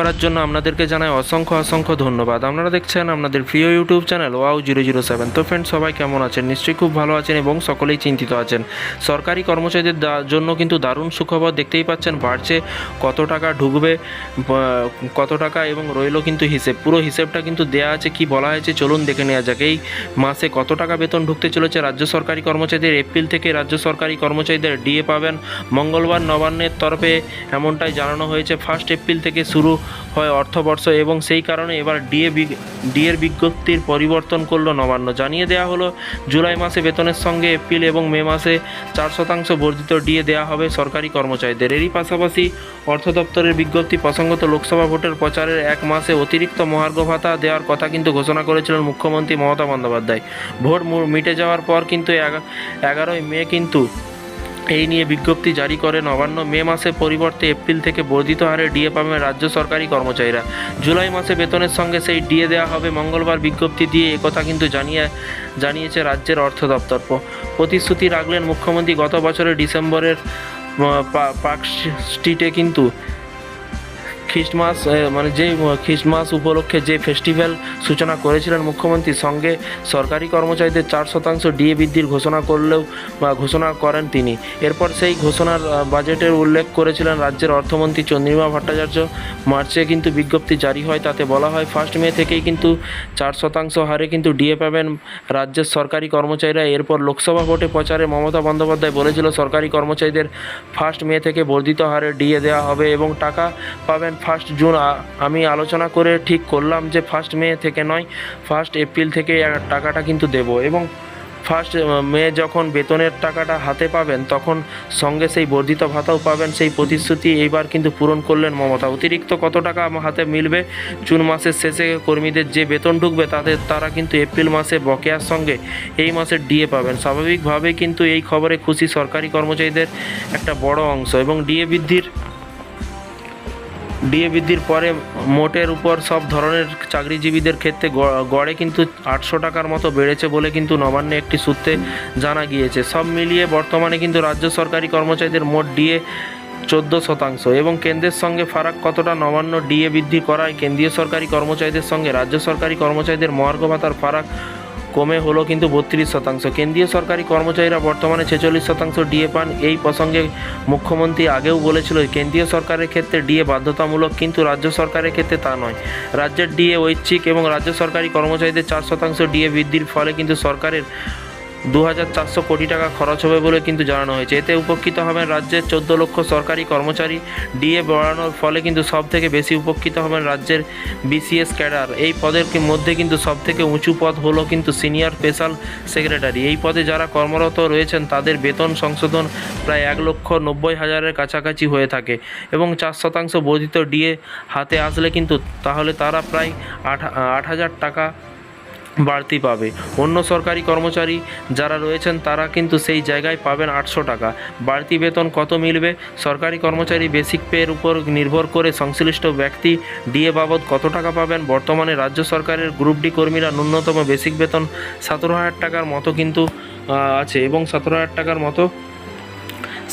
করার জন্য আপনাদেরকে জানাই অসংখ্য অসংখ্য ধন্যবাদ। আপনারা দেখছেন আপনাদের প্রিয় YouTube channel wow zero zero seven. তো ফ্রেন্ড সবাই কেমন আছেন? নিশ্চয়ই খুব ভালো আছেন এবং সকলেই চিন্তিত আছেন। সরকারি কর্মচারীদের জন্য কিন্তু দারুণ সুখবর দেখতেই পাচ্ছেন, বাড়ছে কত টাকা ঢুকবে কত টাকা এবং রইল কিন্তু হিসেব। পুরো হিসেবটা কিন্তু দেয়া আছে, কি বলা হয়েছে চলুন দেখে নেওয়া যাক। এই মাসে কত টাকা বেতন ঢুকতে চলেছে রাজ্য সরকারি কর্মচারীদের? এপ্রিল থেকে রাজ্য সরকারি কর্মচারীদের ডিএ পাবেন। মঙ্গলবার নবান্নের তরফে এমনটাই জানানো হয়েছে। ফার্স্ট এপ্রিল থেকে শুরু হয় অর্থবর্ষ এবং সেই কারণে এবার ডিএ ডিএর বিজ্ঞপ্তির পরিবর্তন করল নবান্ন। জানিয়ে দেওয়া হলো, জুলাই মাসে বেতনের সঙ্গে এপ্রিল এবং মে মাসে চার শতাংশ বর্ধিত ডিএ দেওয়া হবে সরকারি কর্মচারীদের। এরই পাশাপাশি অর্থ দপ্তরের বিজ্ঞপ্তি প্রসঙ্গত লোকসভা ভোটের প্রচারের এক মাসে অতিরিক্ত মহার্ঘ ভাতা দেওয়ার কথা কিন্তু ঘোষণা করেছিলেন মুখ্যমন্ত্রী মমতা বন্দ্যোপাধ্যায়। ভোট মিটে যাওয়ার পর কিন্তু এগারোই মে কিন্তু এই নিয়ে বিজ্ঞপ্তি জারি করে নবান্ন মে মাসে পরিবর্তে এপ্রিল থেকে বর্ধিত হারে ডিএ পাবে রাজ্য সরকারি কর্মচারীরা। জুলাই মাসে বেতনের সঙ্গে সেই ডিএ দেওয়া হবে মঙ্গলবার বিজ্ঞপ্তি দিয়ে, একথা কিন্তু জানিয়ে, জানিয়েছে রাজ্যের অর্থ দপ্তর। প্রতিশ্রুতি রাখলেন মুখ্যমন্ত্রী, গত বছরের ডিসেম্বরের পার্ক স্ট্রিটে কিন্তু খ্রিস্টমাস মানে যে খ্রিস্টমাস উপলক্ষে যে ফেস্টিভ্যাল সূচনা করেছিলেন মুখ্যমন্ত্রী, সঙ্গে সরকারি কর্মচারীদের চার শতাংশ ডিএ বৃদ্ধির ঘোষণা করলেও বা ঘোষণা করেন তিনি। এরপর সেই ঘোষণার বাজেটের উল্লেখ করেছিলেন রাজ্যের অর্থমন্ত্রী চন্দ্রিমা ভট্টাচার্য। মার্চে কিন্তু বিজ্ঞপ্তি জারি হয়, তাতে বলা হয়, ফার্স্ট মে থেকেই কিন্তু চার শতাংশ হারে কিন্তু ডিএ পাবেন রাজ্যের সরকারি কর্মচারীরা। এরপর লোকসভা ভোটে প্রচারে মমতা বন্দ্যোপাধ্যায় বলেছিল, সরকারি কর্মচারীদের ফার্স্ট মে থেকে বর্ধিত হারে ডিএ দেওয়া হবে এবং টাকা পাবেন ফার্স্ট জুন আমি আলোচনা করে ঠিক করলাম যে ফার্স্ট মে থেকে নয় ফার্স্ট এপ্রিল থেকে টাকাটা কিন্তু দেব এবং ফার্স্ট মে যখন বেতনের টাকাটা হাতে পাবেন, তখন সঙ্গে সেই বর্ধিত ভাতাও পাবেন, সেই প্রতিশ্রুতি এইবার কিন্তু পূরণ করলেন মমতা। অতিরিক্ত কত টাকা আমার হাতে মিলবে? জুন মাসের শেষে কর্মীদের যে বেতন ঢুকবে, তাদের, তারা কিন্তু এপ্রিল মাসে বকেয়ার সঙ্গে এই মাসের ডিএ পাবেন। স্বাভাবিকভাবেই কিন্তু এই খবরে খুশি সরকারি কর্মচারীদের একটা বড় অংশ এবং ডিএ বৃদ্ধির ডিএ বৃদ্ধির পরে মোটের উপর সব ধরনের চাকরিজীবীদের ক্ষেত্রে গড়ে কিন্তু আটশো টাকার মতো বেড়েছে বলে কিন্তু নবান্নে একটি সূত্রে জানা গিয়েছে। সব মিলিয়ে বর্তমানে কিন্তু রাজ্য সরকারি কর্মচারীদের মোট ডিএ চোদ্দ শতাংশ এবং কেন্দ্রের সঙ্গে ফারাক কতটা নবান্ন ডিএ বৃদ্ধি করায় কেন্দ্রীয় সরকারি কর্মচারীদের সঙ্গে রাজ্য সরকারি কর্মচারীদের মহার্ঘ ভাতার ফারাক কমে হলো কিন্তু বত্রিশ শতাংশ। কেন্দ্রীয় সরকারি কর্মচারীরা বর্তমানে ছেচল্লিশ শতাংশ ডিএ পান। এই প্রসঙ্গে মুখ্যমন্ত্রী আগেও বলেছিল, কেন্দ্রীয় সরকারের ক্ষেত্রে ডিএ বাধ্যতামূলক, কিন্তু রাজ্য সরকারের ক্ষেত্রে তা নয়। রাজ্যের ডিএ ঐচ্ছিক এবং রাজ্য সরকারি কর্মচারীদের চার শতাংশ ডিএ বৃদ্ধির ফলে কিন্তু সরকারের দু হাজার চারশো কোটি টাকা খরচ হবে বলে কিন্তু জানানো হয়েছে। এতে উপকৃত হবেন রাজ্যের চোদ্দ লক্ষ সরকারি কর্মচারী, ডিএ বাড়ানোর ফলে কিন্তু সব থেকে বেশি উপকৃত হবেন রাজ্যের বিসিএস ক্যাডার। এই পদের মধ্যে কিন্তু সব থেকে উঁচু পদ হলো কিন্তু সিনিয়র স্পেশাল সেক্রেটারি। এই পদে যারা কর্মরত রয়েছেন, তাদের বেতন সংশোধন প্রায় এক লক্ষ নব্বই হাজারের কাছাকাছি হয়ে থাকে এবং চার শতাংশ বর্ধিত ডিএ হাতে আসলে কিন্তু তাহলে তারা প্রায় আট আট হাজার টাকা বাড়তি পাবে। অন্য সরকারি কর্মচারী যারা রয়েছেন, তারা কিন্তু সেই জায়গায় পাবেন আটশো টাকা। বাড়তি বেতন কত মিলবে? সরকারি কর্মচারী বেসিক পের উপর নির্ভর করে সংশ্লিষ্ট ব্যক্তি ডিএ বাবদ কত টাকা পাবেন? বর্তমানে রাজ্য সরকারের গ্রুপ ডি কর্মীরা ন্যূনতম বেসিক বেতন সতেরো হাজার টাকার মতো কিন্তু আছে এবং সতেরো হাজার টাকার মতো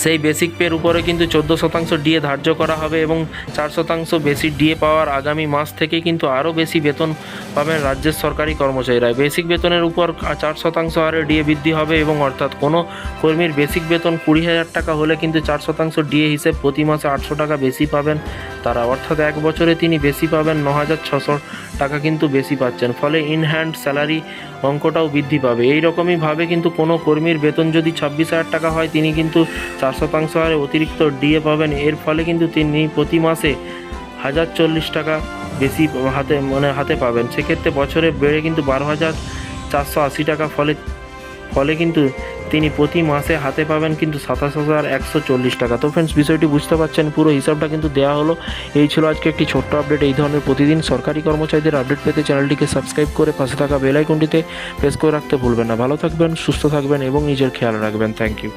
সেই বেসিক পের উপরে কিন্তু চোদ্দ শতাংশ ডিএ ধার্য করা হবে এবং চার শতাংশ বেশি ডিএ পাওয়ার আগামী মাস থেকে কিন্তু আরও বেশি বেতন পাবেন রাজ্যের সরকারি কর্মচারীরা। বেসিক বেতনের উপর চার শতাংশ হারে ডিএ বৃদ্ধি হবে এবং অর্থাৎ কোনো কর্মীর বেসিক বেতন কুড়ি হাজার টাকা হলে কিন্তু চার শতাংশ ডিএ হিসেব প্রতি মাসে আটশো টাকা বেশি পাবেন তারা। অর্থাৎ এক বছরে তিনি বেশি পাবেন ন হাজার ছশো টাকা কিন্তু বেশি পাচ্ছেন। ফলে ইন হ্যান্ড স্যালারি অঙ্কটাও বৃদ্ধি পাবে। এই রকমই ভাবে কিন্তু কোনো কর্মীর বেতন যদি ছাব্বিশ হাজার টাকা হয়, তিনি কিন্তু চার শতাংশ হারে অতিরিক্ত ডিএ পাবেন। এর ফলে কিন্তু তিনি প্রতি মাসে হাজার চল্লিশ টাকা বেশি হাতে মানে হাতে পাবেন। সেক্ষেত্রে বছরে বেড়ে কিন্তু বারো হাজার চারশো আশি টাকা, ফলে ফলে কিন্তু তিনি প্রতি মাসে হাতে পাবেন কিন্তু সাতাশ হাজার একশো চল্লিশ টাকা। তো ফ্রেন্ডস বিষয়টি বুঝতে পারছেন, পুরো হিসাবটা কিন্তু দেওয়া হলো। এই ছিল আজকে একটি ছোট্ট আপডেট এই ধরনের প্রতিদিন সরকারি কর্মচারীদের আপডেট পেতে চ্যানেলটিকে সাবস্ক্রাইব করে পাশে থাকা বেল আইকনটিতে প্রেস করে রাখতে ভুলবেন না। ভালো থাকবেন, সুস্থ থাকবেন এবং নিজের খেয়াল রাখবেন। Thank you